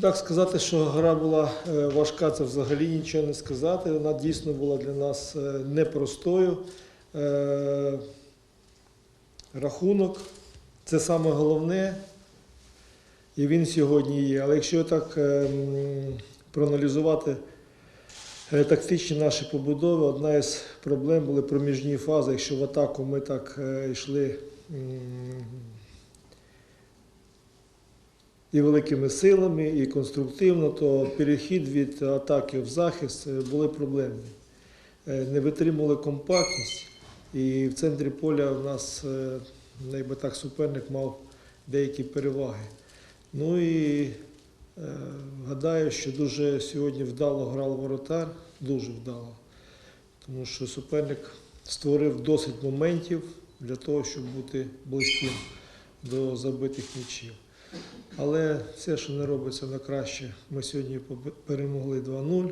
Так сказати, що гра була е, важка, це взагалі нічого не сказати. Вона дійсно була для нас е, непростою. Е, Рахунок це саме головне, і він сьогодні є. Але якщо так проаналізувати тактичні наші побудови, одна із проблем були проміжні фази. Якщо в атаку ми так йшли і великими силами, і конструктивно, то перехід від атаки в захист е, були проблемні. Е, Не витримували компактність, і в центрі поля в нас, е, ну, якби так, суперник мав деякі переваги. Ну і гадаю, що дуже сьогодні вдало грав воротар, дуже вдало. Тому що суперник створив досить моментів для того, щоб бути близьким до забитих м'ячів. Але все, що не робиться на краще, ми сьогодні перемогли 2-0.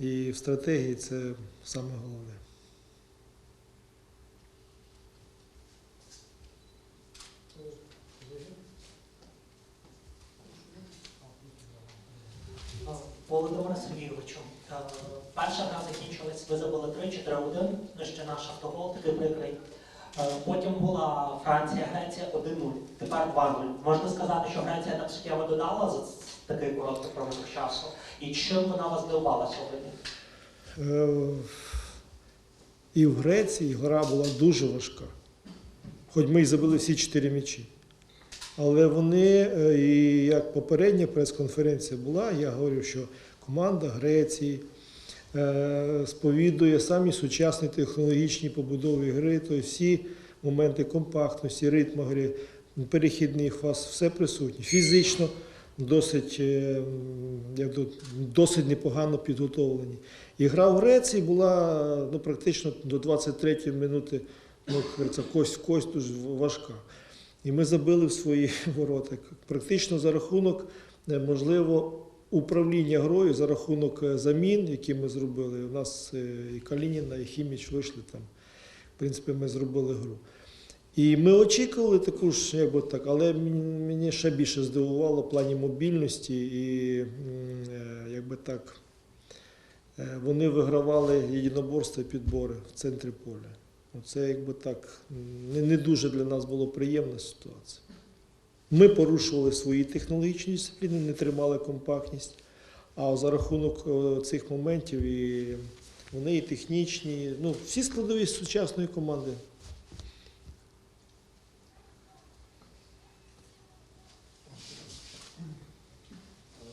І в стратегії це саме головне. Володимире Сергійовичу, е, перша гра закінчилась, ви забили 3-4-1, ще наш автогол, такий прикрий. Е, Потім була Франція, Греція 1-0, тепер 2-0. Можна сказати, що Греція так суттєво додала за такий короткий проміжок часу. І чим вона вас здивувала сьогодні? Е, І в Греції гра була дуже важка. Хоч ми й забили всі чотири м'ячі. Але вони, е, і як попередня прес-конференція була, я говорю, що команда Греції сповідує самі сучасні технологічні побудові гри, тобто всі моменти компактності, ритму гри, перехідних фаз, все присутнє. Фізично досить, е, як то, досить непогано підготовлені. І гра в Греції була ну, практично до 23-ї минути, ну, кость кость дуже важка. І ми забили в свої ворота. Практично за рахунок, е, можливо, управління грою, за рахунок е, замін, які ми зробили. У нас е, і Калініна, і Хіміч вийшли там. В принципі, ми зробили гру. І ми очікували таку ж, як би так, але мені ще більше здивувало в плані мобільності і е, якби так. Вони вигравали єдиноборства і підбори в центрі поля. Оце якби так не дуже для нас було приємна ситуація. Ми порушували свої технологічні дисципліни, не тримали компактність. А за рахунок е, цих моментів і вони і технічні, ну, всі складові сучасної команди.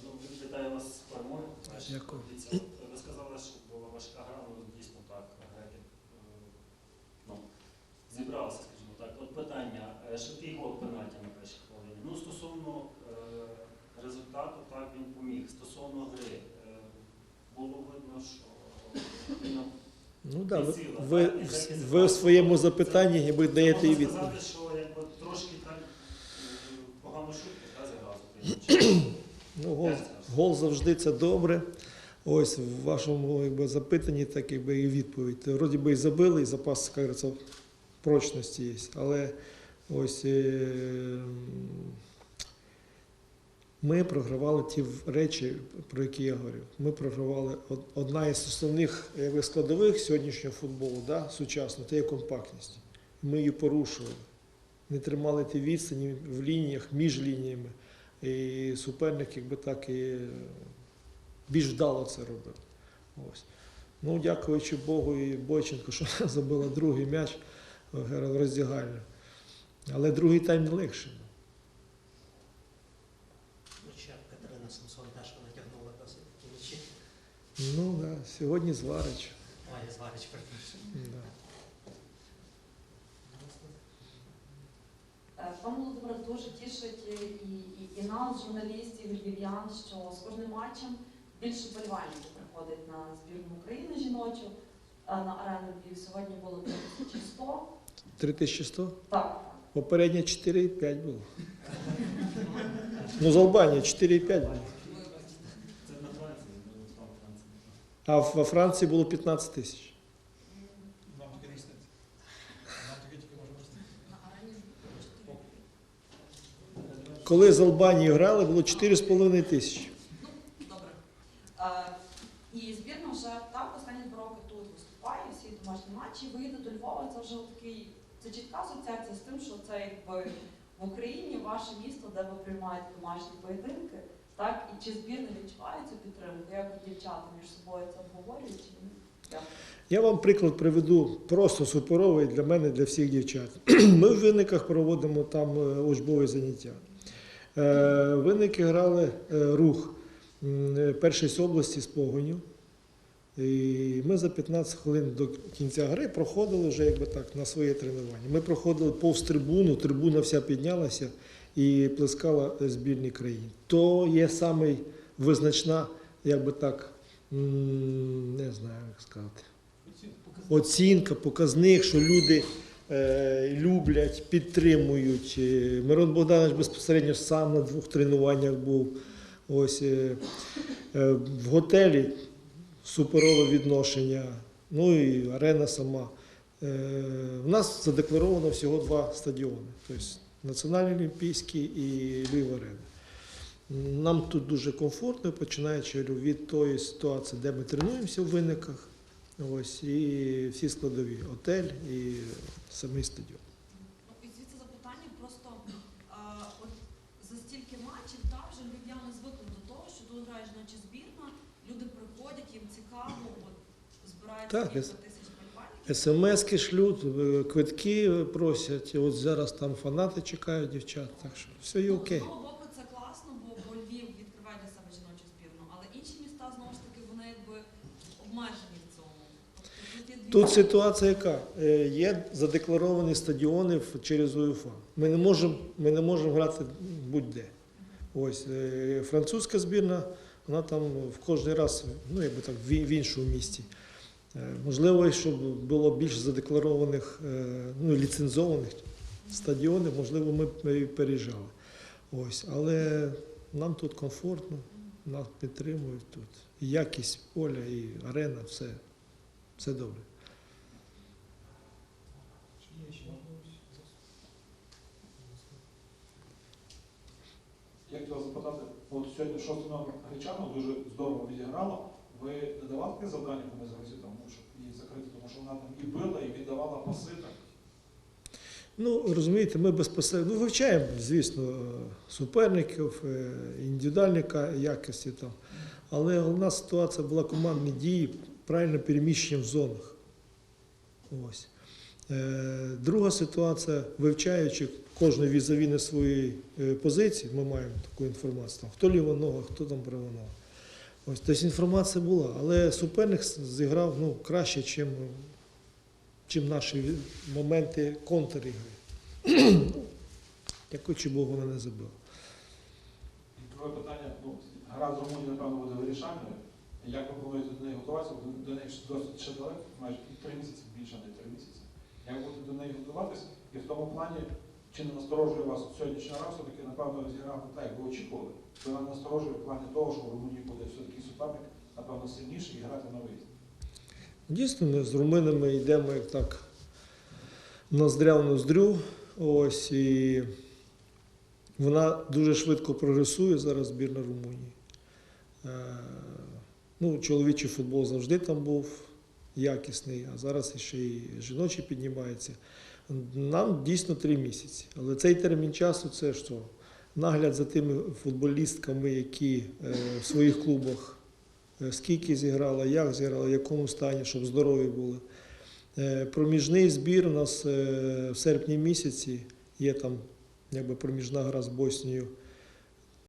Ну, Вітаю вас з перемоги. Дякую. Дивіться, Ви сказали, що була важка гра, ну дійсно так. греки, е, Ну, зібралися, скажімо так. От швидкий гол пенальті на першій хвилині. Ну, стосовно е, результату, так він поміг. Стосовно гри, е, було видно, що ну, Ну да, ви, ви, так, ви в своєму запитанні ніби даєте і відповідь. сказати, що якби трошки так погано шутки зіграв. Ну, гол, гол завжди це добре. Ось в вашому якби, запитанні так якби і відповідь. Вроді би і забили, і запас, як прочності є. Але ось е, ми програвали ті речі, про які я говорив. Ми програвали одна із основних якби, складових сьогоднішнього футболу, да, сучасно, це є компактність. Ми її порушували. Не тримали ті відстані в лініях, між лініями. І суперник, якби так і більш вдало це робив. Ось. Ну, дякуючи Богу і Бойченко, що забила другий м'яч в роздягальню. Але другий тайм не. Ну, ще Катерина Самсон теж натягнула досить такі м'ячі. Ну, да, сьогодні зварич. Ой, я зварич перепрошую. Да. Е, Пан Володимир дуже тішить і, і, і нас, журналістів, і львів'ян, що з кожним матчем більше болівальників приходить на збірну України жіночу е, на арену Львів. Сьогодні було 3100. 3100? Так, Попереднє 4,5 було. Ну, з Албанії 4,5 було. Це на Франції. А во Франції було 15 тисяч. Коли з Албанією грали, було 4,5 тисячі. Ну, добре. І збірна вже так останні два роки тут виступає, всі домашні матчі. Виїде до Львова, це вже такий, це чітка асоціація з тим, що це якби в Україні ваше місто, де ви приймаєте домашні поєдинки. Так, і чи збірна відчуває цю підтримку? Як дівчата між собою це обговорюють? Чи ні? Я вам приклад приведу просто суперовий для мене, для всіх дівчат. Ми в винниках проводимо там е, учбові заняття. Е, Винники грали е, рух першої області з погоню. І ми за 15 хвилин до кінця гри проходили вже якби так на своє тренування. Ми проходили повз трибуну, трибуна вся піднялася і плескала збірні країн. То є самий визначна, якби так, не знаю, як сказати оцінка, показник, що люди е, люблять, підтримують. Е, Мирон Богданович безпосередньо сам на двох тренуваннях був. Ось е, в готелі суперове відношення, ну і арена сама. Е, у нас задекларовано всього два стадіони. Тобто Національний Олімпійський і Львів Арена. Нам тут дуже комфортно, починаючи від тої ситуації, де ми тренуємося в виниках. Ось і всі складові готель і самий стадіон. Ну, і звідси запитання просто а, от за стільки матчів та вже львів'яни звикли до того, що коли грає жіноча збірна, люди приходять, їм цікаво, от збирається Так. СМСки шлють, е, квитки просять. От зараз там фанати чекають дівчат, так що все є окей. З одного боку, це класно, бо, бо Львів відкриває для себе жіночу збірну, але інші міста знову ж таки вони якби обмежені в цьому. Тобто тут ситуація яка? Е, Є задекларовані стадіони через УЄФА. Ми не можемо, ми не можемо грати будь-де. Ось е, французька збірна, вона там в кожний раз, ну якби так, в в іншому місті. Е, Можливо, щоб було більш задекларованих, е, ну, ліцензованих стадіонів, можливо, ми і переїжджали. Ось, але нам тут комфортно, нас підтримують тут. І якість поля, і арена, все, все добре. Чи є ще можливість? Я хотів запитати, от сьогодні шостий номер Гречану дуже здорово відіграла. Ви не давали таке завдання комусь гравцю, тому щоб її закрити, тому що вона там і била, і віддавала паси. Так. Ну, розумієте, ми безпосередньо ну, вивчаємо, звісно, е, суперників, е, індивідуальні якості там. Але головна ситуація була командні дії, правильне переміщення в зонах. Ось. Е, Друга ситуація, вивчаючи кожну візові на своїй позиції, ми маємо таку інформацію. Там, хто ліва нога, хто там права нога. Ось, тобто інформація була, але суперник зіграв ну, краще, ніж чим наші моменти контрігри. Дякуючи Богу, вона не забила. Друге питання, ну, гра з Румунією, напевно, буде вирішальною. Як ви плануєте до неї готуватися? До неї досить ще далеко, майже три місяці, більше не три місяці. Як будете до неї готуватись? І в тому плані, чи не насторожує вас сьогоднішня гра, все-таки, напевно, зіграти так, як ви очікували? Чи вона насторожує в плані того, що в Румунії буде все-таки суперник, напевно, сильніший і грати на виїзд? Дійсно, ми з руминами йдемо як так ноздря в ноздрю. Ось, і вона дуже швидко прогресує зараз збірна Румунії. Е, Ну, чоловічий футбол завжди там був якісний, а зараз ще і жіночий піднімається. Нам дійсно три місяці. Але цей термін часу це що? Нагляд за тими футболістками, які е, в своїх клубах е, скільки зіграла, як зіграла, в якому стані, щоб здорові були. Е, Проміжний збір у нас в серпні місяці є там якби проміжна гра з Боснією